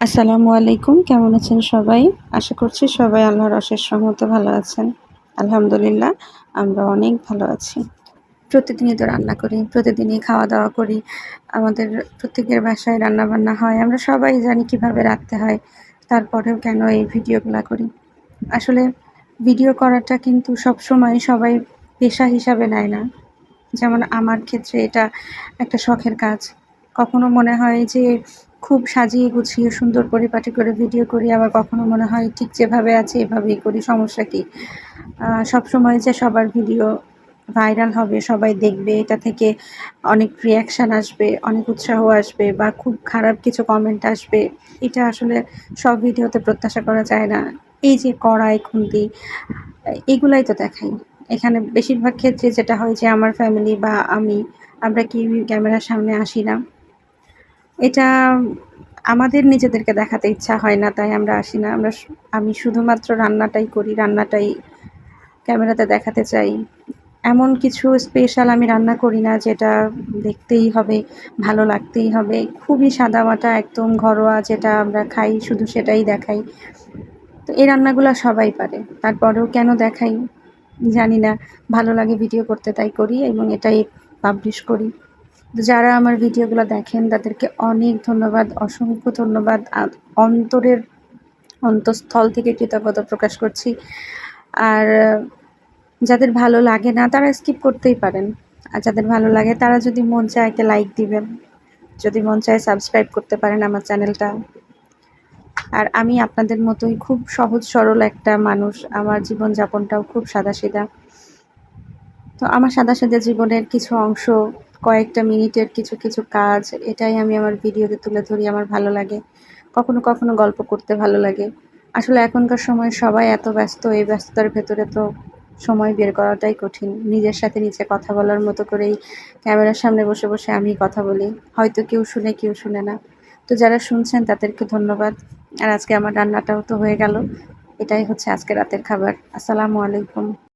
আসসালামু আলাইকুম, কেমন আছেন সবাই? আশা করছি সবাই আল্লাহর অশেষ রহমতে ভালো আছেন। আলহামদুলিল্লাহ, আমরা অনেক ভালো আছি। প্রতিদিনই তো রান্না করি, প্রতিদিনই খাওয়া দাওয়া করি। আমাদের প্রত্যেকের বাসায় রান্না বান্না হয়। আমরা সবাই জানি কীভাবে রাখতে হয়, তারপরেও কেন এই ভিডিওগুলো করি। আসলে ভিডিও করাটা কিন্তু সব সময় সবাই পেশা হিসাবে নেয় না। যেমন আমার ক্ষেত্রে এটা একটা শখের কাজ। কখনো মনে হয় যে খুব সাজিয়ে গুছিয়ে সুন্দর পরিপাটি করে ভিডিও করি। আবার কখনো মনে হয় ঠিক যেভাবে আছে, এভাবেই করি। সমস্যা কী? সবসময় যে সবার ভিডিও ভাইরাল হবে, সবাই দেখবে। এটা থেকে অনেক রিয়াকশান আসবে, অনেক উৎসাহ আসবে বা খুব খারাপ কিছু কমেন্ট আসবে। এটা আসলে সব ভিডিওতে প্রত্যাশা করা যায় না। এই যে কড়াই, খুন্তি, এগুলাই তো দেখাই। এখানে বেশিরভাগ ক্ষেত্রে যেটা হয় যে আমার ফ্যামিলি বা আমি, আমরা কি ক্যামেরার সামনে আসি না। এটা আমাদের নিজেদেরকে দেখাতে ইচ্ছা হয় না, তাই আমরা আসি না। আমরা আমি শুধুমাত্র রান্নাটাই করি, রান্নাটাই ক্যামেরাতে দেখাতে চাই। এমন কিছু স্পেশাল আমি রান্না করি না, যেটা দেখতেই হবে, ভালো লাগতেই হবে। খুবই সাদামাটা, একদম ঘরোয়া যেটা আমরা খাই, শুধু সেটাই দেখাই। তো এই রান্নাগুলো সবাই পারে, তারপরেও কেন দেখাই জানি না। ভালো লাগে ভিডিও করতে, তাই করি এবং এটাই পাবলিশ করি। যারা আমার ভিডিওগুলো দেখেন, তাদেরকে অনেক ধন্যবাদ, অসংখ্য ধন্যবাদ। অন্তরের অন্তঃস্থল থেকে কৃতজ্ঞতা প্রকাশ করছি। আর যাদের ভালো লাগে না, তারা স্কিপ করতেই পারেন। আর যাদের ভালো লাগে, তারা যদি মন চায় একটা লাইক দিবেন। যদি মন চায় সাবস্ক্রাইব করতে পারেন আমার চ্যানেলটা আর আমি আপনাদের মতোই খুব সহজ, সরল একটা মানুষ। আমার জীবনযাপনটাও খুব সাদাসিধা। তো আমার সাদা সাদা জীবনের কিছু অংশ কয়েকটা মিনিটের কিছু কিছু কাজ, এটাই আমি আমার ভিডিওতে তুলে ধরি, আমার ভালো লাগে। কখনো কখনো গল্প করতে ভালো লাগে। আসলে এখনকার সময় সবাই এত ব্যস্ত, এই ব্যস্ততার ভেতরে তো সময় বের করাটাই কঠিন। নিজের সাথে নিচে কথা বলার মতো করেই ক্যামেরার সামনে বসে বসে আমি কথা বলি। হয়তো কেউ শুনে কেউ শুনে না। তো যারা শুনছেন, তাদেরকে ধন্যবাদ। আর আজকে আমার রান্নাটাও তো হয়ে গেল। এটাই হচ্ছে আজকে রাতের খাবার। আসসালামু আলাইকুম।